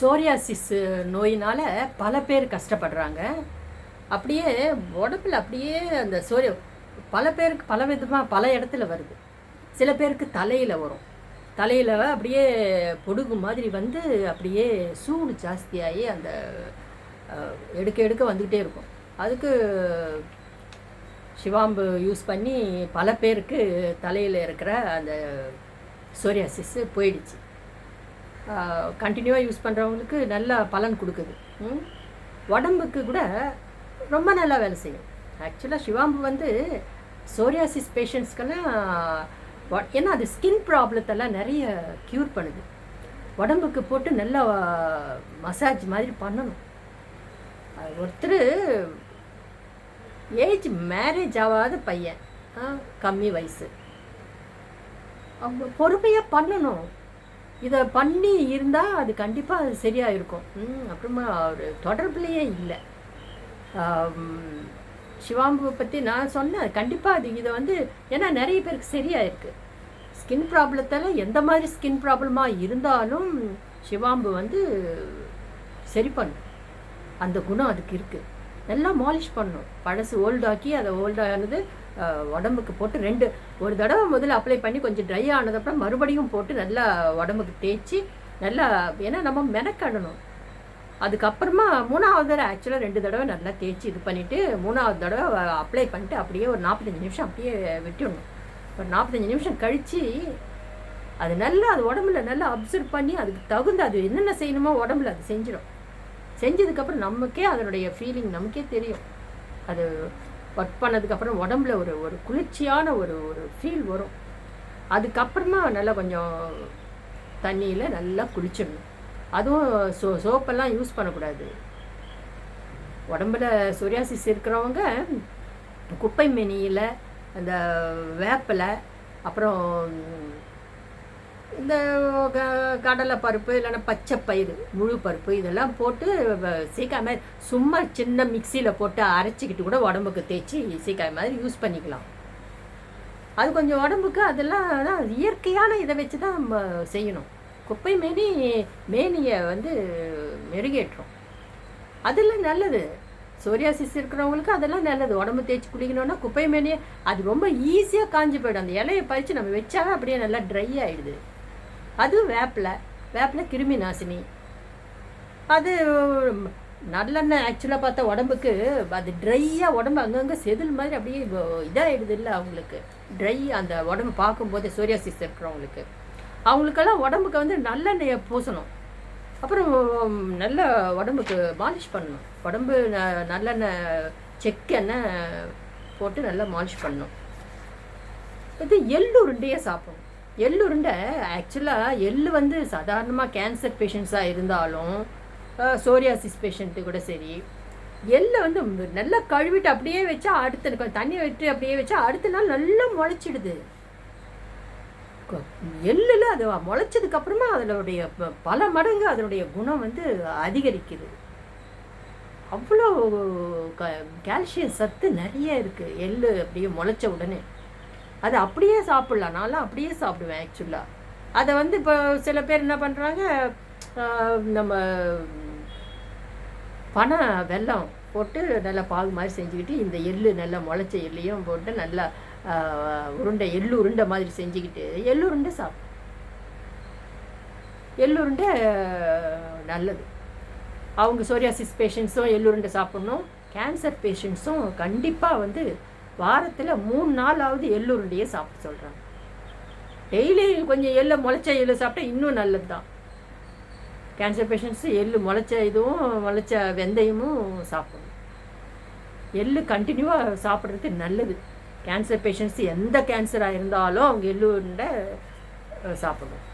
Psoriasis நோயினால் பல பேர் கஷ்டப்படுறாங்க. அப்படியே உடம்புல அப்படியே அந்த சோரிய பல பேருக்கு பல விதமாக பல இடத்துல வருது. சில பேருக்கு தலையில் வரும். தலையில் அப்படியே பொடுகு மாதிரி வந்து அப்படியே சூடு ஜாஸ்தியாகி அந்த எடுக்க எடுக்க வந்துக்கிட்டே இருக்கும். அதுக்கு சிவாம்பு யூஸ் பண்ணி பல பேருக்கு தலையில் இருக்கிற அந்த சோரியாசிஸ் போயிடுச்சு. கண்டினியூவாக யூஸ் பண்ணுறவங்களுக்கு நல்ல பலன் கொடுக்குது. ம்? உடம்புக்கு கூட ரொம்ப நல்லா வேலை செய்யும். ஆக்சுவலாக சிவாம்பு வந்து சோரியாசிஸ் பேஷண்ட்ஸ்க்கெல்லாம் ஏன்னா அது ஸ்கின் ப்ராப்ளத்தெல்லாம் நிறைய க்யூர் பண்ணுது. உடம்புக்கு போட்டு நல்லா மசாஜ் மாதிரி பண்ணணும். அது ஒருத்தர் ஏஜ் மேரேஜ் ஆகாத பையன். கம்மி வயசு. அவங்க பொறுமையாக பண்ணணும். இதை பண்ணி இருந்தால் அது கண்டிப்பாக அது சரியாக இருக்கும் அப்புறமா ஒரு தொடர்புலையே இல்லை. சிவாம்புவை பற்றி நான் சொன்னேன் கண்டிப்பாக அது இதை வந்து ஏன்னா நிறைய பேருக்கு சரியாக இருக்குது ஸ்கின் ப்ராப்ளத்தால் எந்த மாதிரி ஸ்கின் ப்ராப்ளமாக இருந்தாலும் சிவாம்பு வந்து சரி பண்ணும். அந்த குணம் அதுக்கு இருக்குது நல்லா மாலிஷ் பண்ணும். பழசு ஓல்டாக்கி அதை ஓல்டானது உடம்புக்கு போட்டு ரெண்டு ஒரு தடவை முதல்ல அப்ளை பண்ணி கொஞ்சம் ட்ரை ஆனதுக்கப்புறம் மறுபடியும் போட்டு நல்லா உடம்புக்கு தேய்ச்சி நல்லா ஏன்னா நம்ம மெனக்கடணும். அதுக்கப்புறமா மூணாவது தடவை ஆக்சுவலாக ரெண்டு தடவை நல்லா தேய்ச்சி இது பண்ணிவிட்டு மூணாவது தடவை அப்ளை பண்ணிட்டு அப்படியே ஒரு நாற்பத்தஞ்சு நிமிஷம் அப்படியே விட்டுடணும். ஒரு நாற்பத்தஞ்சு நிமிஷம் கழித்து அது நல்லா அது உடம்புல நல்லா அப்சர்வ் பண்ணி அதுக்கு தகுந்த அது என்னென்ன செய்யணுமோ உடம்புல அது செஞ்சிடும். செஞ்சதுக்கப்புறம் நமக்கே அதனுடைய ஃபீலிங் நமக்கே தெரியும். அது ஒர்க் பண்ணதுக்கப்புறம் உடம்புல ஒரு ஒரு குளிர்ச்சியான ஒரு ஒரு ஃபீல் வரும். அதுக்கப்புறமா நல்லா கொஞ்சம் தண்ணியில் நல்லா குளிச்சிடணும். அதுவும் சோ சோப்பெல்லாம் யூஸ் பண்ணக்கூடாது. உடம்புல சொரியாசிஸ் இருக்கிறவங்க குப்பை மெனியில் அந்த வேப்பிலை அப்புறம் இந்த க- கடலை பருப்பு இல்லைன்னா பச்சை பயிறு முழு பருப்பு இதெல்லாம் போட்டு சீக்காய் மாதிரி சும்மா சின்ன மிக்சியில் போட்டு அரைச்சிக்கிட்டு கூட உடம்புக்கு தேய்ச்சி சீக்காய் மாதிரி யூஸ் பண்ணிக்கலாம். அது கொஞ்சம் உடம்புக்கு அதெல்லாம் அதான் இயற்கையான இதை வச்சு தான் நம்ம செய்யணும். குப்பை மேனி மேனியை வந்து மெருகேற்றும். அதெல்லாம் நல்லது. சோரியாசிஸ் இருக்கிறவங்களுக்கு அதெல்லாம் நல்லது. உடம்பு தேய்ச்சி குளிக்கணும்னா குப்பை மேனியை அது ரொம்ப ஈஸியாக காஞ்சி போயிடும். அந்த இலையை பறித்து நம்ம வச்சாவே அப்படியே நல்லா ட்ரை ஆகிடுது அது வேப்பிலை வேப்பிலை கிருமி நாசினி. அது நல்லெண்ணெய் ஆக்சுவலாக பார்த்தா உடம்புக்கு அது ட்ரையாக உடம்பு அங்கங்கே செதில் மாதிரி அப்படியே இதாகிடுது இல்லை அவங்களுக்கு. ட்ரை அந்த உடம்பு பார்க்கும்போதே சோரியாசிஸ் இருக்கிறவங்களுக்கு. அவங்களுக்கெல்லாம் உடம்புக்கு வந்து நல்லெண்ணெயை பூசணும். அப்புறம் நல்ல உடம்புக்கு மாலிஷ் பண்ணணும். உடம்பு ந- நல்லெண்ணெய் செக்கெண்ணெய் போட்டு நல்லா மாலிஷ் பண்ணணும். இது எள்ளு உருண்டையே சாப்பிடணும். எள்ளுருண்டை ஆக்சுவலாக எள்ளு வந்து சாதாரணமாக கேன்சர் பேஷண்ட்ஸாக இருந்தாலும் சோரியாசிஸ் பேஷண்ட்டு கூட சரி எள்ளை வந்து நல்லா கழுவிட்டு அப்படியே வச்சா அடுத்த தண்ணியை தண்ணி விட்டு அப்படியே வச்சா அடுத்த நாள் நல்லா முளைச்சிடுது. எள்ளில் அது முளைச்சதுக்கப்புறமா அதனுடைய ப- பல மடங்கு அதனுடைய குணம் வந்து அதிகரிக்குது. அவ்வளோ க கால்சியம் சத்து நிறைய இருக்குது எள்ளு அப்படியே முளைச்ச உடனே. அது அப்படியே சாப்பிட்லாம். நான்லாம் அப்படியே சாப்பிடுவேன் ஆக்சுவலாக அதை வந்து இப்போ சில பேர் என்ன பண்ணுறாங்க நம்ம பனை வெல்லம் போட்டு நல்லா பாகு மாதிரி செஞ்சுக்கிட்டு இந்த எள்ளு நல்லா முளைச்ச எள்ளையும் போட்டு நல்லா உருண்டை எள்ளு உருண்டை மாதிரி செஞ்சுக்கிட்டு எள்ளு உருண்டை சாப்பிடும் எள்ளு உருண்டை நல்லது. அவங்க சோரியாசிஸ் பேஷண்ட்ஸும் எள்ளு உருண்டை சாப்பிட்ணும். கேன்சர் பேஷண்ட்ஸும் கண்டிப்பாக வந்து வாரத்தில் மூணு நாளாவது எள்ளுருண்டையே சாப்பிட சொல்கிறாங்க டெய்லி கொஞ்சம் எள்ளை முளைச்ச எள்ளு சாப்பிட்டா இன்னும் நல்லது தான் கேன்சர் பேஷண்ட்ஸு எள்ளு முளைச்ச இதுவும் முளைச்ச வெந்தயமும் சாப்பிடணும். எள்ளு கண்டினியூவாக சாப்பிட்றது நல்லது. கேன்சர் பேஷண்ட்ஸ் எந்த கேன்சராக இருந்தாலும் அவங்க எள்ளு உருண்டை சாப்பிடணும்.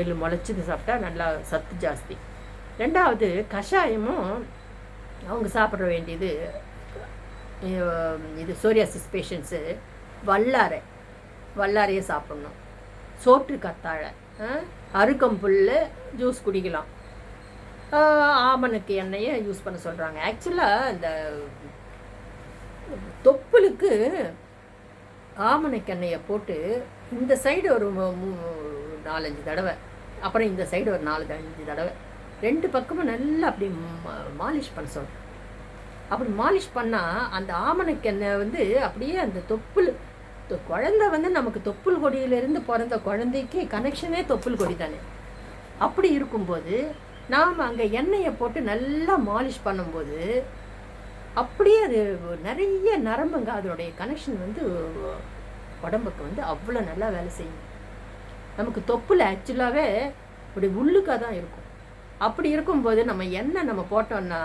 எள்ளு முளைச்சது சாப்பிட்டா நல்லா சத்து ஜாஸ்தி. ரெண்டாவது கஷாயமும் அவங்க சாப்பிட வேண்டியது இது சோரியாசிஸ் பேஷண்ட்ஸு வல்லாரை. வல்லாரையை சாப்பிடணும். சோற்று கத்தாழை அஹ், அருகம்புல் ஜூஸ் குடிக்கலாம். ஆமணக்கு எண்ணெயை யூஸ் பண்ண சொல்கிறாங்க ஆக்சுவலாக இந்த தொப்புளுக்கு ஆமணக்கு எண்ணெயை போட்டு இந்த சைடு ஒரு நாலஞ்சு தடவை. அப்புறம் இந்த சைடு ஒரு நாலு அஞ்சு தடவை. ரெண்டு பக்கமும் நல்லா அப்படி மாலிஷ் பண்ண சொல்கிறேன் அப்படி மாலிஷ் பண்ணால் அந்த ஆமணக்கெண்ணெய் வந்து அப்படியே அந்த தொப்புள் குழந்தை வந்து நமக்கு தொப்புள் கொடியிலிருந்து பிறந்த குழந்தைக்கு கனெக்ஷனே தொப்புள் கொடி தானே. அப்படி இருக்கும்போது நாம் அங்கே எண்ணெயை போட்டு நல்லா மாலிஷ் பண்ணும்போது அப்படியே அது நிறைய நரம்புங்க அதனுடைய கனெக்ஷன் வந்து உடம்புக்கு வந்து அவ்வளோ நல்லா வேலை செய்யும். நமக்கு தொப்புல ஆக்சுவலாகவே அப்படி உள்ளுக்காக தான் இருக்கும். அப்படி இருக்கும்போது நம்ம எண்ணெய் நம்ம போட்டோம்னா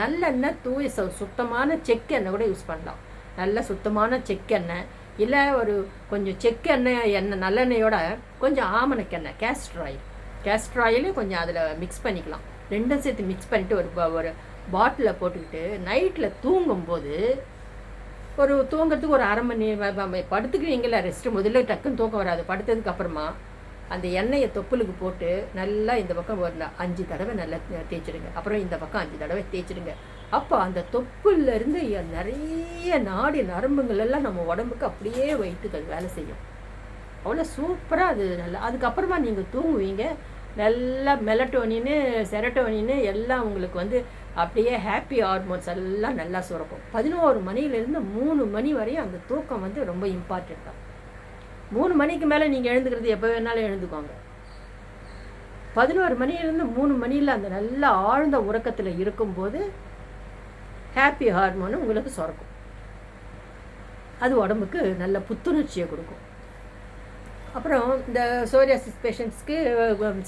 நல்லெண்ணெய் தூய சுத்தமான செக்கெண்ணெய் கூட யூஸ் பண்ணலாம். நல்ல சுத்தமான செக்கெண்ணெய் இல்லை ஒரு கொஞ்சம் செக்கெண்ணெய் எண்ணெய் நல்லெண்ணெயோட கொஞ்சம் ஆமணக்கெண்ணெய் கேஸ்டர் ஆயில் கேஸ்டர் ஆயிலையும் கொஞ்சம் அதில் மிக்ஸ் பண்ணிக்கலாம். ரெண்டும் சேர்த்து மிக்ஸ் பண்ணிட்டு ஒரு ஒரு பாட்டிலில் போட்டுக்கிட்டு நைட்டில் தூங்கும்போது ஒரு தூங்குறதுக்கு ஒரு அரை மணி படுத்துக்குவீங்களா ரெஸ்ட்டு முதல்ல டக்குன்னு தூக்கம் வராது. படுத்ததுக்கு அப்புறமா அந்த எண்ணெயை தொப்புளுக்கு போட்டு நல்லா இந்த பக்கம் ஒரு அஞ்சு தடவை நல்லா தேய்ச்சிடுங்க. அப்புறம் இந்த பக்கம் அஞ்சு தடவை தேய்ச்சிடுங்க. அப்போ அந்த தொப்புலேருந்து நிறைய நாடி நரம்புங்களெல்லாம் நம்ம உடம்புக்கு அப்படியே வயிற்றுக்கள் வேலை செய்யும். அவ்வளோ சூப்பராக அது நல்லா அதுக்கப்புறமா நீங்கள் தூங்குவீங்க. நல்லா மெலட்டோனின்னு செரட்டோனின்னு எல்லாம் உங்களுக்கு வந்து அப்படியே ஹாப்பி ஹார்மோன்ஸ் எல்லாம் நல்லா சுரக்கும். பதினோரு மணிலேருந்து மூணு மணி வரையும் அந்த தூக்கம் வந்து ரொம்ப இம்பார்ட்டண்ட் தான். மூணு மணிக்கு மேலே நீங்கள் எழுந்துக்கிறது எப்போ வேணாலும் எழுந்துக்கோங்க. பதினோரு மணிலேருந்து மூணு மணியில் அந்த நல்ல ஆழ்ந்த உறக்கத்தில் இருக்கும்போது ஹாப்பி ஹார்மோனு உங்களுக்கு சுரக்கும். அது உடம்புக்கு நல்ல புத்துணர்ச்சியை கொடுக்கும். அப்புறம் இந்த சோரியாசிஸ் பேஷண்ட்ஸ்க்கு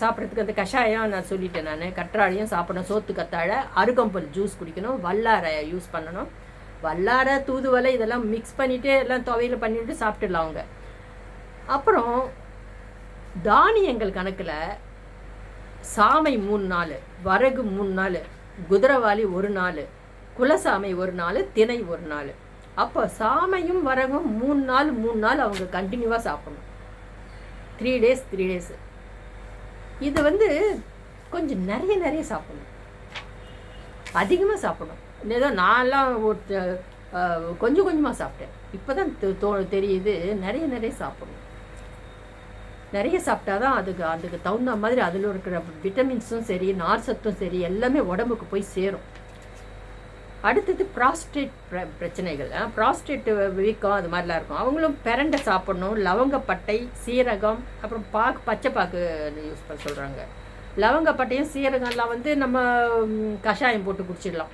சாப்பிட்றதுக்கு அந்த கஷாயம் நான் சொல்லிட்டேன் நான். கற்றாழையும் சாப்பிடணும். சோத்து கத்தாழை அருகம்பல் ஜூஸ் குடிக்கணும். வல்லாரை யூஸ் பண்ணணும். வல்லாரை தூதுவலை இதெல்லாம் மிக்ஸ் பண்ணிவிட்டு எல்லாம் துவையில் பண்ணிவிட்டு சாப்பிட்டுடலாம் அவங்க. அப்புறம் தானியங்கள் கணக்கில் சாமை மூணு நாள் வரகு மூணு நாள் குதிரவாளி ஒரு நாள் குலசாமை ஒரு நாள் திணை ஒரு நாள் அப்போ சாமையும் வரகும் மூணு நாள் மூணு நாள் அவங்க கண்டினியூவாக சாப்பிடணும். த்ரீ டேஸ் த்ரீ டேஸ் இது வந்து கொஞ்சம் நிறைய நிறைய சாப்பிடணும். அதிகமாக சாப்பிடணும். ஏதோ நான்லாம் ஒரு கொஞ்சம் கொஞ்சமாக சாப்பிட்டேன். இப்போ தான் தோ தெரியுது நிறைய நிறைய சாப்பிடணும். நிறைய சாப்பிட்டா தான் அதுக்கு அதுக்கு தகுந்த மாதிரி அதில் இருக்கிற விட்டமின்ஸும் சரி நார் சத்தும் சரி எல்லாமே உடம்புக்கு போய் சேரும். அடுத்தது ப்ராஸ்டேட் பிரச்சனைகள். ப்ராஸ்டேட் வீக்கம் அது மாதிரிலாம் இருக்கும். அவங்களும் பெரண்டை சாப்பிடணும். லவங்கப்பட்டை சீரகம் அப்புறம் பாக்கு பச்சை பாக்கு யூஸ் பண்ண சொல்கிறாங்க லவங்கப்பட்டையும் சீரகம்லாம் வந்து நம்ம கஷாயம் போட்டு குடிச்சிடலாம்.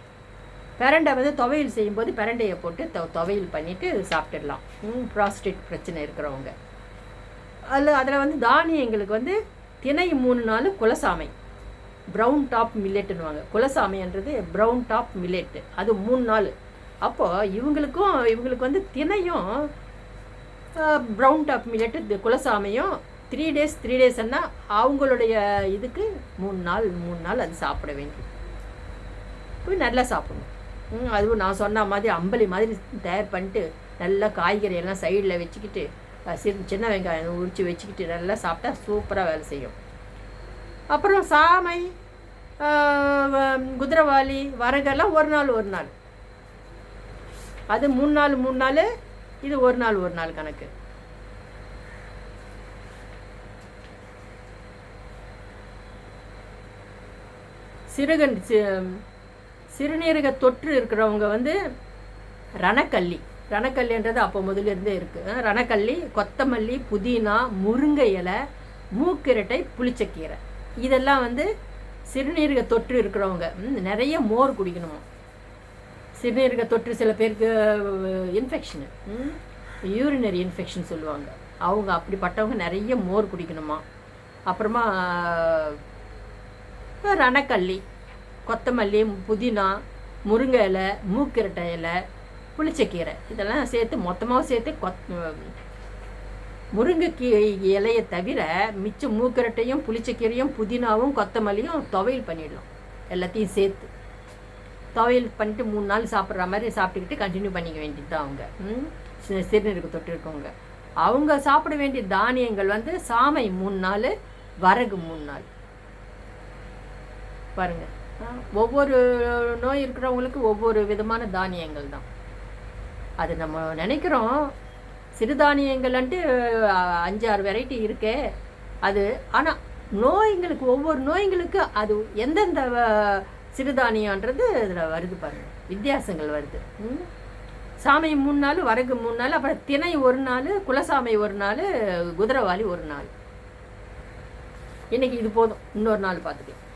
பெரண்டை வந்து துவையல் செய்யும்போது பெரண்டையை போட்டு தொ துவையல் பண்ணிவிட்டு சாப்பிட்டுடலாம். ப்ராஸ்டேட் பிரச்சனை இருக்கிறவங்க. அதில் அதில் வந்து தானியங்களுக்கு வந்து திணை மூணு நாள் குலசாமை. ப்ரௌன் டாப் மில்லெட்டுன்னுவாங்க குலசாமைன்றது ப்ரௌன் டாப் மில்லெட்டு அது மூணு நாள் அப்போது இவங்களுக்கும் இவங்களுக்கு வந்து திணையும் ப்ரௌன் டாப் மில்லெட்டு குலசாமையும் த்ரீ டேஸ் த்ரீ டேஸ்ன்னா அவங்களுடைய இதுக்கு மூணு நாள் மூணு நாள் அது சாப்பிட வேண்டியது போய் நல்லா சாப்பிடணும். அதுவும் நான் சொன்ன மாதிரி அம்பளி மாதிரி தயார் பண்ணிட்டு நல்லா காய்கறி எல்லாம் சைடில் வச்சுக்கிட்டு சிறு சின்ன வெங்காயம் உரித்து வச்சுக்கிட்டு நல்லா சாப்பிட்டா சூப்பராக வேலை செய்யும். அப்புறம் சாமை குதிரவாளி வரகெல்லாம் ஒரு நாள் ஒரு நாள். அது மூணு நாள் மூணு நாள் இது ஒரு நாள் ஒரு நாள் கணக்கு. சிறுகன் சிறுநீரக தொற்று இருக்கிறவங்க வந்து ரணக்கல்லி. ரணக்கல்லின்றது அப்போ முதல்ல இருந்தே இருக்குது ரணக்கல்லி கொத்தமல்லி புதினா முருங்கை இலை மூக்கிரட்டை புளிச்சக்கீரை. இதெல்லாம் வந்து சிறுநீரக தொற்று இருக்கிறவங்க நிறைய மோர் குடிக்கணுமா? சிறுநீரக தொற்று சில பேருக்கு இன்ஃபெக்ஷனு யூரினரி இன்ஃபெக்ஷன் சொல்லுவாங்க. அவங்க அப்படிப்பட்டவங்க நிறைய மோர் குடிக்கணுமா? அப்புறமா ரணக்கல்லி கொத்தமல்லி புதினா முருங்கை இலை மூக்கிரட்டை இலை புளிச்சக்கீரை. இதெல்லாம் சேர்த்து மொத்தமாக சேர்த்து கொத் முருங்கைக்கீ இலையை தவிர மிச்சம் மூக்கரட்டையும் புளிச்சக்கீரையும் புதினாவும் கொத்தமல்லியும் துவையல் பண்ணிடலாம் எல்லாத்தையும் சேர்த்து. துவையல் பண்ணிட்டு மூணு நாள் சாப்பிட்ற மாதிரி சாப்பிட்டுக்கிட்டு கண்டினியூ பண்ணிக்க வேண்டியது தான் அவங்க. ம்? சிறுநீருக்கு தொட்டு இருக்கவங்க அவங்க சாப்பிட வேண்டிய தானியங்கள் வந்து சாமை மூணு நாள் வரகு மூணு நாள். பாருங்க. ஒவ்வொரு நோய் இருக்கிறவங்களுக்கு ஒவ்வொரு விதமான தானியங்கள் தான். அது நம்ம நினைக்கிறோம். சிறுதானியங்கள்ன்ட்டு அஞ்சாறு அஞ்சு ஆறு வெரைட்டி இருக்கே. அது ஆனால் நோய்களுக்கு ஒவ்வொரு நோய்களுக்கு அது எந்தெந்த சிறுதானியன்றது இதில் வருது பாருங்கள் வித்தியாசங்கள் வருது. ம்? சாமை மூணு நாள் வரகு மூணு நாள் அப்புறம் திணை ஒரு நாள் குலசாமை ஒரு நாள் குதிரவாளி ஒரு நாள். இன்னைக்கு இது போதும். இன்னொரு நாள் பார்த்துக்கலாம்.